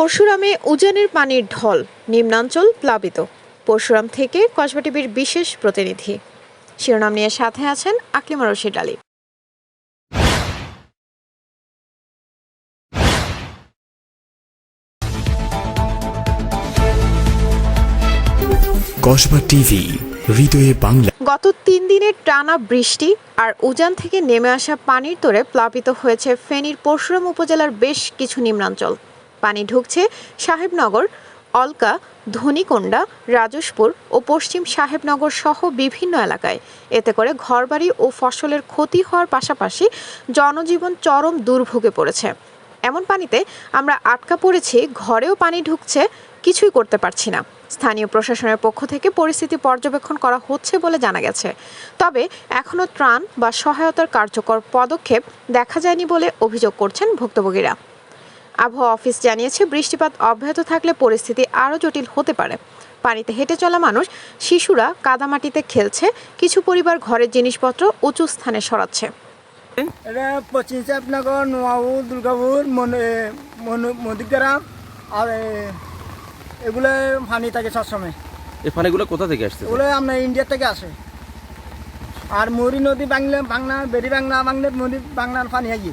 পরশুরামে উজানের পানির ঢল নিম্নাঞ্চল প্লাবিত। পরশুরাম থেকে কসবা টিভির বিশেষ প্রতিনিধি। শিরোনাম নিয়ে সাথে আছেন আকলিমা রশিদ আলী। কসবা টিভি হৃদয়ে বাংলা। গত তিন দিনের টানা বৃষ্টি আর উজান থেকে নেমে আসা পানির তোরে প্লাবিত হয়েছে ফেনীর পরশুরাম উপজেলার বেশ কিছু নিম্নাঞ্চল। পানি ঢুকছে সাহেবনগর, অলকা, ধনিকোন্ডা, রাজশপুর ও পশ্চিম সাহেবনগর সহ বিভিন্ন এলাকায়। এতে করে ঘরবাড়ি ও ফসলের ক্ষতি হওয়ার পাশাপাশি জনজীবন চরম দুর্ভোগে পড়েছে। এমন পানিতে আমরা আটকা পড়েছি, ঘরেও পানি ঢুকছে, কিছুই করতে পারছি না। স্থানীয় প্রশাসনের পক্ষ থেকে পরিস্থিতি পর্যবেক্ষণ করা হচ্ছে বলে জানা গেছে। তবে এখনও ত্রাণ বা সহায়তার কার্যকর পদক্ষেপ দেখা যায়নি বলে অভিযোগ করছেন ভুক্তভোগীরা। আবহাওয়া অফিস জানিয়েছে বৃষ্টিপাত অব্যাহত থাকলে পরিস্থিতি আরও জটিল হতে পারে। পানিতে হেঁটে চলা মানুষ শিশুরা কাদামাটিতে খেলছে কিছু পরিবার ঘরের জিনিসপত্র উঁচু স্থানে সরাচ্ছে। এটা পশ্চিম চাপনগর নোয়াবু দুর্গাপুর মদিগ্রাম আর এগুলো পানি থাকে সবসময়। এই পানিগুলো কোথা থেকে আসছে? এগুলো আমরা ইন্ডিয়া থেকে আসে। আর মরি নদী বাংলা বাংলা বেরি বাংলা বাংলা নদী বাংলার পানি আগে